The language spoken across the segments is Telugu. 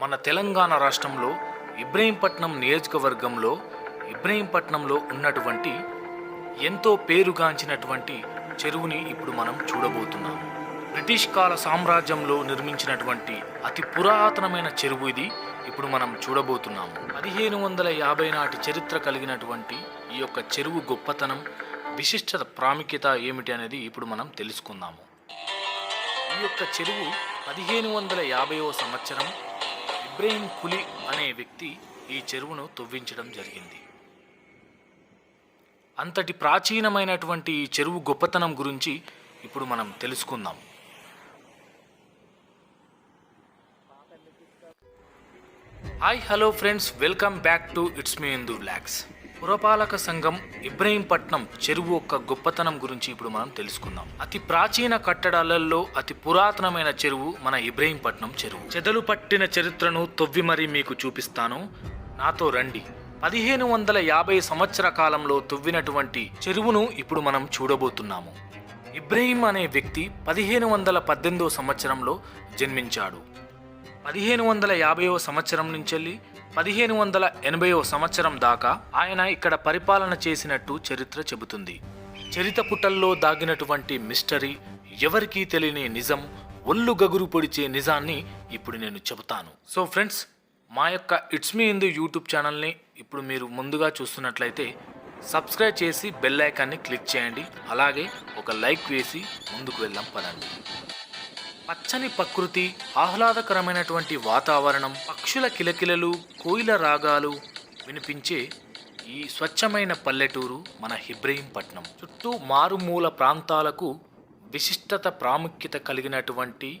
మన తెలంగాణ రాష్ట్రంలో ఇబ్రహీంపట్నం నియోజకవర్గంలో ఇబ్రహీంపట్నంలో ఉన్నటువంటి ఎంతో పేరుగాంచినటువంటి చెరువుని ఇప్పుడు మనం చూడబోతున్నాం. బ్రిటిష్ కాల సామ్రాజ్యంలో నిర్మించినటువంటి అతి పురాతనమైన చెరువు ఇది ఇప్పుడు మనం చూడబోతున్నాము పదిహేను వందల యాభై నాటి చరిత్ర కలిగినటువంటి ఈ యొక్క చెరువు గొప్పతనం విశిష్టత ప్రాముఖ్యత ఏమిటి అనేది ఇప్పుడు మనం తెలుసుకుందాము. ఈ యొక్క చెరువు పదిహేను వందల యాభైవ సంవత్సరం ఇబ్రహీం కులి అనే వ్యక్తి ఈ చెరువును తవ్వించడం జరిగింది. అంతటి ప్రాచీనమైనటువంటి ఈ చెరువు గొప్పతనం గురించి ఇప్పుడు మనం తెలుసుకుందాం. Hi hello friends welcome back to it's me Indu vlogs పురపాలక సంఘం ఇబ్రహీంపట్నం చెరువు యొక్క గొప్పతనం గురించి ఇప్పుడు మనం తెలుసుకుందాం. అతి ప్రాచీన కట్టడాలలో అతి పురాతనమైన చెరువు మన ఇబ్రహీంపట్నం చెరువు. చెదలు పట్టిన చరిత్రను తొవ్వి మరీ మీకు చూపిస్తాను. నాతో రండి. పదిహేను వందల యాభై సంవత్సర కాలంలో తవ్వినటువంటి చెరువును ఇప్పుడు మనం చూడబోతున్నాము. ఇబ్రహీం అనే వ్యక్తి పదిహేను వందల పద్దెనిమిదో సంవత్సరంలో జన్మించాడు. పదిహేను వందల యాభైవ సంవత్సరం నుంచి పదిహేను వందల ఎనభైవ సంవత్సరం దాకా ఆయన ఇక్కడ పరిపాలన చేసినట్టు చరిత్ర చెబుతుంది. చరిత పుటల్లో దాగినటువంటి మిస్టరీ ఎవరికీ తెలియని నిజం ఒళ్ళు గగురు పొడిచే నిజాన్ని ఇప్పుడు నేను చెబుతాను. సో ఫ్రెండ్స్ మా యొక్క ఇట్స్ మీ హిందూ యూట్యూబ్ ఛానల్ని ఇప్పుడు మీరు ముందుగా చూస్తున్నట్లయితే సబ్స్క్రైబ్ చేసి బెల్ ఐకాన్ని క్లిక్ చేయండి. అలాగే ఒక లైక్ వేసి ముందుకు వెళ్దాం పదండి. పచ్చని ప్రకృతి ఆహ్లాదకరమైనటువంటి వాతావరణం పక్షుల కిలకిలలు కోయిల రాగాలు వినిపించే ఈ స్వచ్ఛమైన పల్లెటూరు మన ఇబ్రహీంపట్నం. చుట్టూ మారుమూల ప్రాంతాలకు విశిష్టత ప్రాముఖ్యత కలిగినటువంటి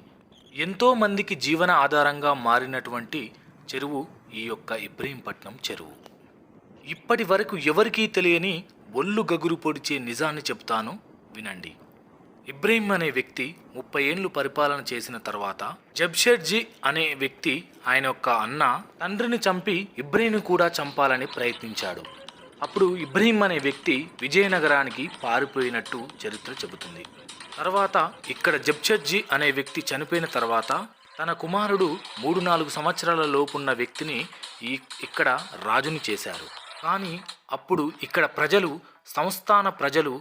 ఎంతోమందికి జీవన ఆధారంగా మారినటువంటి చెరువు ఈ యొక్క ఇబ్రహీంపట్నం చెరువు. ఇప్పటి వరకు ఎవరికీ తెలియని ఒళ్ళు గగురు పొడిచే నిజాన్ని చెప్తాను వినండి. ఇబ్రహీం అనే వ్యక్తి ముప్పై ఏళ్ళు పరిపాలన చేసిన తర్వాత జబ్షెడ్జీ అనే వ్యక్తి ఆయన యొక్క అన్న తండ్రిని చంపి ఇబ్రహీంను కూడా చంపాలని ప్రయత్నించాడు. అప్పుడు ఇబ్రహీం అనే వ్యక్తి విజయనగరానికి పారిపోయినట్టు చరిత్ర చెబుతుంది. తర్వాత ఇక్కడ జబ్షెడ్జీ అనే వ్యక్తి చనిపోయిన తర్వాత తన కుమారుడు మూడు నాలుగు సంవత్సరాల లోపున్న వ్యక్తిని ఈ ఇక్కడ రాజుని చేశారు. కానీ అప్పుడు ఇక్కడ ప్రజలు సంస్థాన ప్రజలు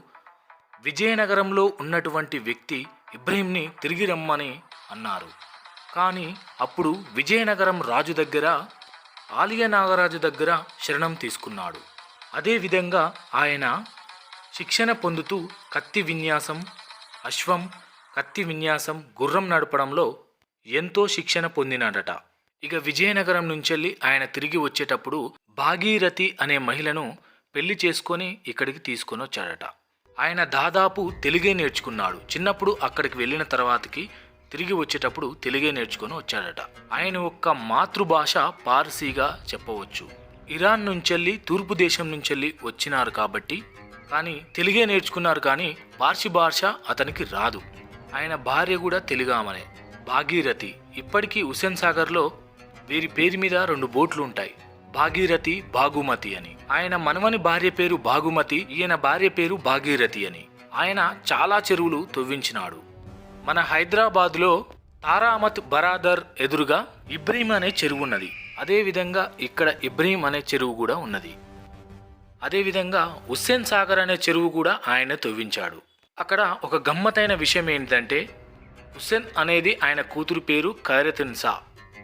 విజయనగరంలో ఉన్నటువంటి వ్యక్తి ఇబ్రహీంని తిరిగి రమ్మని అన్నారు. కానీ అప్పుడు విజయనగరం రాజు దగ్గర ఆలియ నాగరాజు దగ్గర శరణం తీసుకున్నాడు. అదేవిధంగా ఆయన శిక్షణ పొందుతూ కత్తి విన్యాసం అశ్వం కత్తి విన్యాసం గుర్రం నడపడంలో ఎంతో శిక్షణ పొందినాడట. ఇక విజయనగరం నుంచెల్లి ఆయన తిరిగి వచ్చేటప్పుడు భాగీరథి అనే మహిళను పెళ్ళి చేసుకొని ఇక్కడికి తీసుకొని వచ్చాడట ఆయన దాదాపు తెలుగే నేర్చుకున్నాడు. చిన్నప్పుడు అక్కడికి వెళ్ళిన తర్వాతకి తిరిగి వచ్చేటప్పుడు తెలుగే నేర్చుకొని వచ్చాడట. ఆయన యొక్క మాతృభాష పార్సీగా చెప్పవచ్చు. ఇరాన్ నుంచెల్లి తూర్పు దేశం నుంచెల్లి వచ్చినారు కాబట్టి కానీ తెలుగే నేర్చుకున్నారు కానీ పార్సీ భాష అతనికి రాదు. ఆయన భార్య కూడా తెలుగామనే భాగీరథి. ఇప్పటికీ హుస్సేన్ సాగర్లో వీరి పేరు మీద రెండు బోట్లు ఉంటాయి. భాగీరథి భాగుమతి అని. ఆయన మనవని భార్య పేరు భాగుమతి ఈయన భార్య పేరు భాగీరథి అని. ఆయన చాలా చెరువులు తవ్వించినాడు. మన హైదరాబాద్లో తారామత్ బరాదర్ ఎదురుగా ఇబ్రహీం అనే చెరువు ఉన్నది. అదేవిధంగా ఇక్కడ ఇబ్రహీం అనే చెరువు కూడా ఉన్నది. అదేవిధంగా హుస్సేన్ సాగర్ అనే చెరువు కూడా ఆయన తవ్వించాడు. అక్కడ ఒక గమ్మతైన విషయం ఏంటంటే హుస్సేన్ అనేది ఆయన కూతురు పేరు ఖైరతున్ సా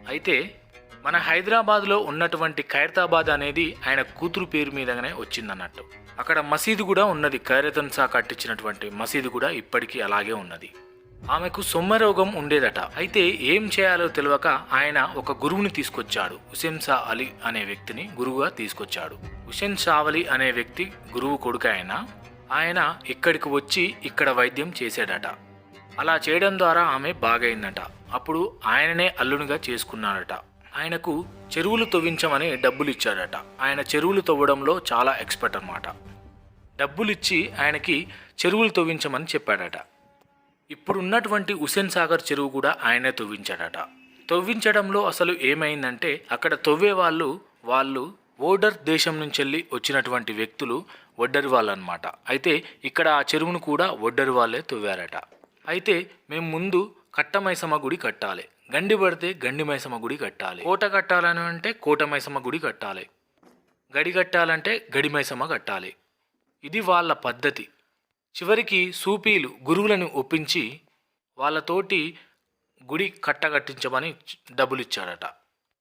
అయితే మన హైదరాబాద్లో ఉన్నటువంటి ఖైరతాబాద్ అనేది ఆయన కూతురు పేరు మీదగానే వచ్చిందన్నట్టు. అక్కడ మసీదు కూడా ఉన్నది. ఖైరతన్ షా కట్టించినటువంటి మసీదు కూడా ఇప్పటికీ అలాగే ఉన్నది. ఆమెకు సొమ్మ రోగం ఉండేదట. అయితే ఏం చేయాలో తెలియక ఆయన ఒక గురువుని తీసుకొచ్చాడు. హుసేన్ షా అలీ అనే వ్యక్తిని గురువుగా తీసుకొచ్చాడు. హుసేన్ షా అలీ అనే వ్యక్తి గురువు కొడుకు ఆయన. ఆయన ఇక్కడికి వచ్చి ఇక్కడ వైద్యం చేశాడట అలా చేయడం ద్వారా ఆమె బాగైందట. అప్పుడు ఆయననే అల్లునిగా చేసుకున్నాడట. ఆయనకు చెరువులు తవ్వించమని డబ్బులు ఇచ్చాడట ఆయన చెరువులు తవ్వడంలో చాలా ఎక్స్పర్ట్ అనమాట డబ్బులిచ్చి ఆయనకి చెరువులు తవ్వించమని చెప్పాడట. ఇప్పుడున్నటువంటి హుసేన్ సాగర్ చెరువు కూడా ఆయనే తవ్వించాడట. తవ్వించడంలో అసలు ఏమైందంటే అక్కడ తవ్వే వాళ్ళు వాళ్ళు ఓడర్ దేశం నుంచి వెళ్ళి వచ్చినటువంటి వ్యక్తులు ఒడ్డరి వాళ్ళు అనమాట అయితే ఇక్కడ ఆ చెరువును కూడా ఒడ్డరి వాళ్ళే తవ్వారట. అయితే మేము ముందు కట్టమైసమ్మ గుడి కట్టాలి. గండి పడితే గండి మైసమ్మ గుడి కట్టాలి. కోట కట్టాలని అంటే కోట మైసమ్మ గుడి కట్టాలి. గడి కట్టాలంటే గడి మైసమ్మ కట్టాలి. ఇది వాళ్ళ పద్ధతి. చివరికి సూపీలు గురువులను ఒప్పించి వాళ్ళతోటి గుడి కట్టగట్టించమని డబ్బులు ఇచ్చాడట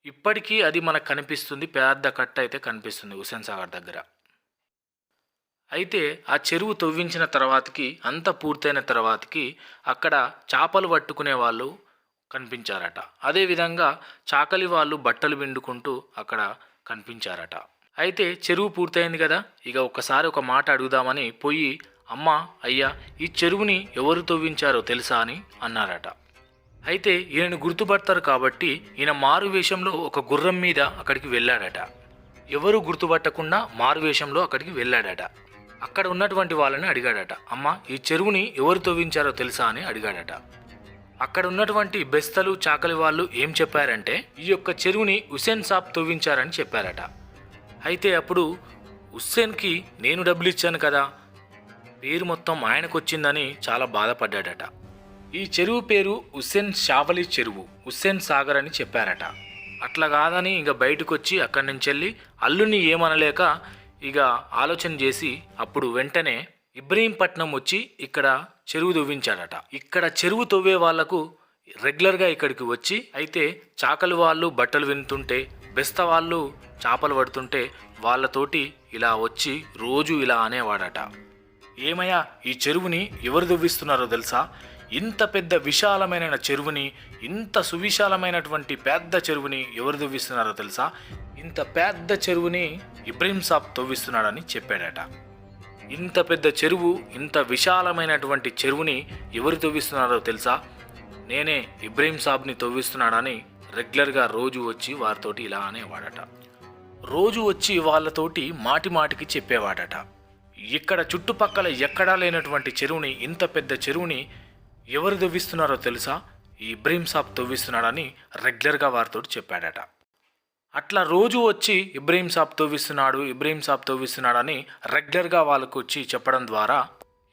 ఇప్పటికీ అది మనకు కనిపిస్తుంది పెద్ద కట్ట అయితే కనిపిస్తుంది హుసేన్ సాగర్ దగ్గర. అయితే ఆ చెరువు తవ్వించిన తర్వాతకి అంత పూర్తయిన తర్వాతకి అక్కడ చేపలు పట్టుకునే వాళ్ళు కనిపించారట. అదేవిధంగా చాకలి వాళ్ళు బట్టలు పిండుకుంటూ అక్కడ కనిపించారట. అయితే చెరువు పూర్తయింది కదా ఇక ఒక్కసారి ఒక మాట అడుగుదామని పోయి అమ్మ అయ్యా ఈ చెరువుని ఎవరు తవ్వించారో తెలుసా? అని అన్నారట. అయితే ఈయనను గుర్తుపడతారు కాబట్టి ఈయన మారు వేషంలో ఒక గుర్రం మీద అక్కడికి వెళ్ళాడట. ఎవరు గుర్తుపట్టకుండా మారు వేషంలో అక్కడికి వెళ్ళాడట. అక్కడ ఉన్నటువంటి వాళ్ళని అడిగాడట. అమ్మ ఈ చెరువుని ఎవరు తవ్వించారో తెలుసా? అని అడిగాడట. అక్కడ ఉన్నటువంటి బెస్తలు చాకలి వాళ్ళు ఏం చెప్పారంటే ఈ యొక్క చెరువుని హుసేన్ సాబ్ తవ్వించారని చెప్పారట. అయితే అప్పుడు హుస్సేన్కి నేను డబ్బులు ఇచ్చాను కదా పేరు మొత్తం ఆయనకు వచ్చిందని చాలా బాధపడ్డాడట. ఈ చెరువు పేరు హుస్సేన్ షావలి చెరువు హుస్సేన్ సాగర్ అని చెప్పారట. అట్లా కాదని ఇక బయటకు వచ్చి అక్కడి నుంచి వెళ్ళి అల్లుని ఏమనలేక ఇక ఆలోచన చేసి అప్పుడు వెంటనే ఇబ్రహీంపట్నం వచ్చి ఇక్కడ చెరువు తవ్వించాడట. ఇక్కడ చెరువు తవ్వే వాళ్ళకు రెగ్యులర్గా ఇక్కడికి వచ్చి అయితే చాకలి వాళ్ళు బట్టలు వింటుంటే బెస్త వాళ్ళు చేపలు పడుతుంటే వాళ్ళతోటి ఇలా వచ్చి రోజు ఇలా అనేవాడట. ఏమయ్యా ఈ చెరువుని ఎవరు దువ్విస్తున్నారో తెలుసా? ఇంత పెద్ద విశాలమైన చెరువుని ఇంత సువిశాలమైనటువంటి పెద్ద చెరువుని ఎవరు దువ్విస్తున్నారో తెలుసా? ఇంత పెద్ద చెరువుని ఇబ్రహీం సాబ్ తవ్విస్తున్నాడని చెప్పాడట. ఇంత పెద్ద చెరువు ఇంత విశాలమైనటువంటి చెరువుని ఎవరు తవ్విస్తున్నారో తెలుసా? నేనే ఇబ్రహీం సాబ్ని తవ్విస్తున్నాడని రెగ్యులర్గా రోజు వచ్చి వారితోటి ఇలా అనేవాడట రోజు వచ్చి వాళ్ళతోటి మాటి మాటికి చెప్పేవాడట. ఇక్కడ చుట్టుపక్కల ఎక్కడా లేనటువంటి చెరువుని ఇంత పెద్ద చెరువుని ఎవరు తవ్విస్తున్నారో తెలుసా? ఈ ఇబ్రహీం సాబ్ తవ్విస్తున్నాడని రెగ్యులర్గా వారితో చెప్పాడట. అట్లా రోజు వచ్చి ఇబ్రహీం సాబ్ తోవిస్తున్నాడు ఇబ్రహీం సాబ్ తవ్విస్తున్నాడని రెగ్యులర్గా వాళ్ళకు వచ్చి చెప్పడం ద్వారా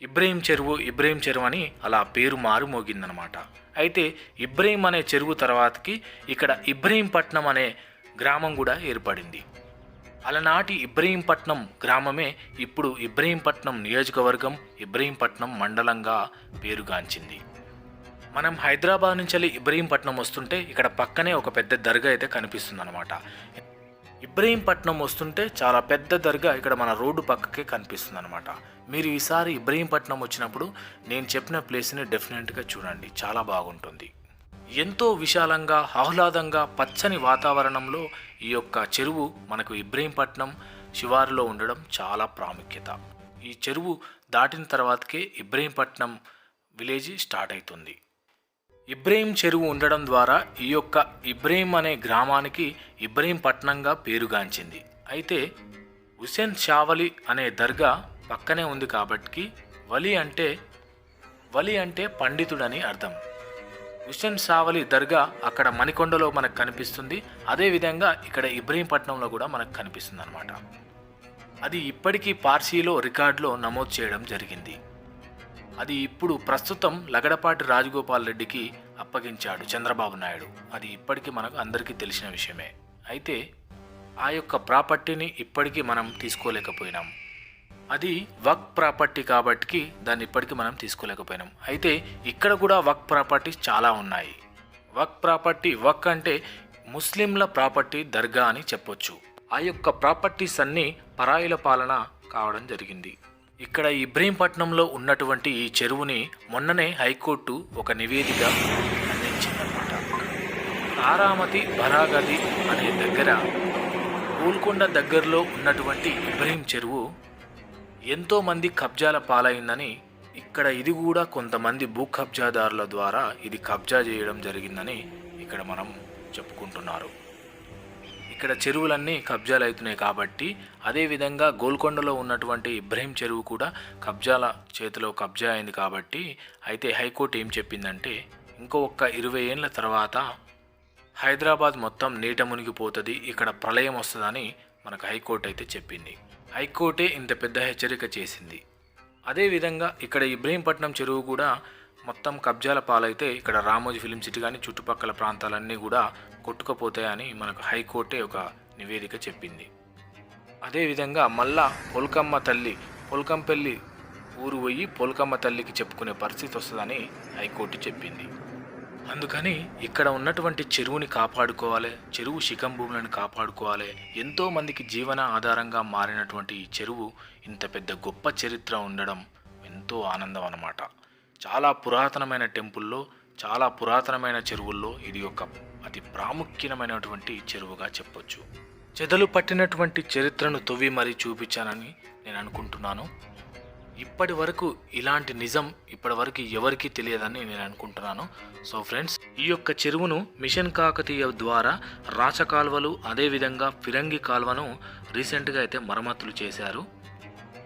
ఇబ్రహీం చెరువు ఇబ్రహీం చెరువు అని అలా పేరు మారు మోగిందనమాట అయితే ఇబ్రహీం అనే చెరువు తర్వాతకి ఇక్కడ ఇబ్రహీంపట్నం అనే గ్రామం కూడా ఏర్పడింది. అలనాటి ఇబ్రహీంపట్నం గ్రామమే ఇప్పుడు ఇబ్రహీంపట్నం నియోజకవర్గం ఇబ్రహీంపట్నం మండలంగా పేరుగాంచింది. మనం హైదరాబాద్ నుంచి వెళ్ళి ఇబ్రహీంపట్నం వస్తుంటే ఇక్కడ పక్కనే ఒక పెద్ద దర్గా అయితే కనిపిస్తుంది అనమాట ఇబ్రహీంపట్నం వస్తుంటే చాలా పెద్ద దర్గా ఇక్కడ మన రోడ్డు పక్కకే కనిపిస్తుంది అనమాట మీరు ఈసారి ఇబ్రహీంపట్నం వచ్చినప్పుడు నేను చెప్పిన ప్లేస్ని డెఫినెట్గా చూడండి చాలా బాగుంటుంది. ఎంతో విశాలంగా ఆహ్లాదంగా పచ్చని వాతావరణంలో ఈ యొక్క చెరువు మనకు ఇబ్రహీంపట్నం శివారులో ఉండడం చాలా ప్రాముఖ్యత. ఈ చెరువు దాటిన తర్వాతకే ఇబ్రహీంపట్నం విలేజ్ స్టార్ట్ అవుతుంది. ఇబ్రహీం చెరువు ఉండడం ద్వారా ఈ యొక్క ఇబ్రహీం అనే గ్రామానికి ఇబ్రహీంపట్నంగా పేరుగాంచింది. అయితే హుసేన్ షావలి అనే దర్గా పక్కనే ఉంది కాబట్టి వలి అంటే వలి అంటే పండితుడని అర్థం. హుసేన్ షావలి దర్గా అక్కడ మణికొండలో మనకు కనిపిస్తుంది. అదేవిధంగా ఇక్కడ ఇబ్రహీంపట్నంలో కూడా మనకు కనిపిస్తుంది అనమాట అది ఇప్పటికీ పార్సీలో రికార్డులో నమోదు చేయడం జరిగింది. అది ఇప్పుడు ప్రస్తుతం లగడపాటి రాజగోపాల్ రెడ్డికి అప్పగించాడు చంద్రబాబు నాయుడు. అది ఇప్పటికీ మనకు అందరికీ తెలిసిన విషయమే. అయితే ఆ యొక్క ప్రాపర్టీని ఇప్పటికీ మనం తీసుకోలేకపోయినాం. అది వక్ ప్రాపర్టీ కాబట్టి దాన్ని ఇప్పటికీ మనం తీసుకోలేకపోయినాం. అయితే ఇక్కడ కూడా వక్ ప్రాపర్టీస్ చాలా ఉన్నాయి. వక్ ప్రాపర్టీ వక్ అంటే ముస్లింల ప్రాపర్టీ దర్గా అని చెప్పొచ్చు. ఆ యొక్క ప్రాపర్టీస్ అన్నీ పరాయిల పాలన కావడం జరిగింది. ఇక్కడ ఇబ్రహీంపట్నంలో ఉన్నటువంటి ఈ చెరువుని మొన్ననే హైకోర్టు ఒక నివేదిక అందించిందనమాట తారామతి బరాగది అనే దగ్గర గోల్కొండ దగ్గరలో ఉన్నటువంటి ఇబ్రహీం చెరువు ఎంతోమంది కబ్జాల పాలైందని ఇక్కడ ఇది కూడా కొంతమంది భూ కబ్జాదారుల ద్వారా ఇది కబ్జా చేయడం జరిగిందని ఇక్కడ మనం చెప్పుకుంటున్నారు. ఇక్కడ చెరువులన్నీ కబ్జాలు అవుతున్నాయి కాబట్టి అదేవిధంగా గోల్కొండలో ఉన్నటువంటి ఇబ్రహీం చెరువు కూడా కబ్జాల చేతిలో కబ్జా అయింది కాబట్టి అయితే హైకోర్టు ఏం చెప్పిందంటే ఇంకో ఒక్క ఇరవై ఏళ్ళ తర్వాత హైదరాబాద్ మొత్తం నీట మునిగిపోతుంది ఇక్కడ ప్రళయం వస్తుందని మనకు హైకోర్టు అయితే చెప్పింది. హైకోర్టే ఇంత పెద్ద హెచ్చరిక చేసింది. అదేవిధంగా ఇక్కడ ఇబ్రహీంపట్నం చెరువు కూడా మొత్తం కబ్జాల పాలైతే ఇక్కడ రామోజీ ఫిలిం సిటీ కానీ చుట్టుపక్కల ప్రాంతాలన్నీ కూడా కొట్టుకుపోతాయని మనకు హైకోర్టే ఒక నివేదిక చెప్పింది. అదేవిధంగా మళ్ళా పొలకమ్మ తల్లి పొలకంపల్లి ఊరు పోయి పొలకమ్మ తల్లికి చెప్పుకునే పరిస్థితి వస్తుందని హైకోర్టు చెప్పింది. అందుకని ఇక్కడ ఉన్నటువంటి చెరువుని కాపాడుకోవాలి చెరువు శిఖం భూములను కాపాడుకోవాలి. ఎంతో మందికి జీవన ఆధారంగా మారినటువంటి ఈ చెరువు ఇంత పెద్ద గొప్ప చరిత్ర ఉండడం ఎంతో ఆనందం అన్నమాట. చాలా పురాతనమైన టెంపుల్లో చాలా పురాతనమైన చెరువుల్లో ఇది ఒక అతి ప్రాముఖ్యమైనటువంటి చెరువుగా చెప్పొచ్చు. చెదలు పట్టినటువంటి చరిత్రను తవ్వి మరీ చూపించానని నేను అనుకుంటున్నాను. ఇప్పటి వరకు ఇలాంటి నిజం ఇప్పటి వరకు ఎవరికీ తెలియదని నేను అనుకుంటున్నాను. సో ఫ్రెండ్స్ ఈ యొక్క చెరువును మిషన్ కాకతీయ ద్వారా రాచ కాల్వలు అదేవిధంగా ఫిరంగి కాల్వను రీసెంట్గా అయితే మరమ్మతులు చేశారు.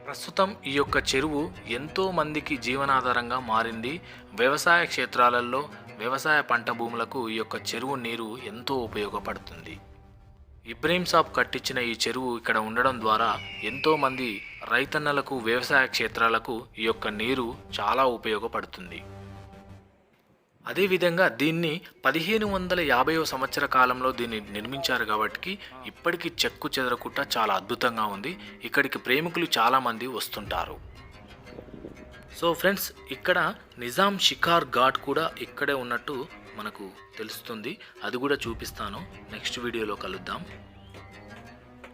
ప్రస్తుతం ఈ యొక్క చెరువు ఎంతో మందికి జీవనాధారంగా మారింది. వ్యవసాయ క్షేత్రాలలో వ్యవసాయ పంట భూములకు ఈ యొక్క చెరువు నీరు ఎంతో ఉపయోగపడుతుంది. ఇబ్రహీం సాబ్ కట్టించిన ఈ చెరువు ఇక్కడ ఉండడం ద్వారా ఎంతోమంది రైతన్నలకు వ్యవసాయ క్షేత్రాలకు ఈ యొక్క నీరు చాలా ఉపయోగపడుతుంది. అదేవిధంగా దీన్ని పదిహేను వందల యాభైవ సంవత్సర కాలంలో దీన్ని నిర్మించారు కాబట్టి ఇప్పటికీ చెక్కు చెదరకుండా చాలా అద్భుతంగా ఉంది. ఇక్కడికి ప్రేమికులు చాలామంది వస్తుంటారు. సో ఫ్రెండ్స్ ఇక్కడ నిజాం షికార్ ఘాట్ కూడా ఇక్కడే ఉన్నట్టు మనకు తెలుస్తుంది. అది కూడా చూపిస్తాను. నెక్స్ట్ వీడియోలో కలుద్దాం.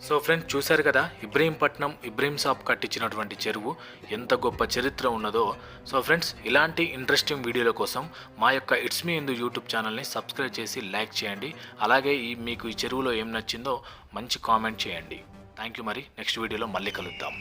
సో ఫ్రెండ్స్ చూశారు కదా ఇబ్రహీంపట్నం ఇబ్రహీం సాబ్ కట్టించినటువంటి చెరువు ఎంత గొప్ప చరిత్ర ఉన్నదో. సో ఫ్రెండ్స్ ఇలాంటి ఇంట్రెస్టింగ్ వీడియోల కోసం మా యొక్క ఇట్స్ మీ ఇందు యూట్యూబ్ ఛానల్ని సబ్స్క్రైబ్ చేసి లైక్ చేయండి. అలాగే ఈ మీకు ఈ చెరువులో ఏం నచ్చిందో మంచి కామెంట్ చేయండి. థ్యాంక్ యూ మరి. నెక్స్ట్ వీడియోలో మళ్ళీ కలుద్దాం.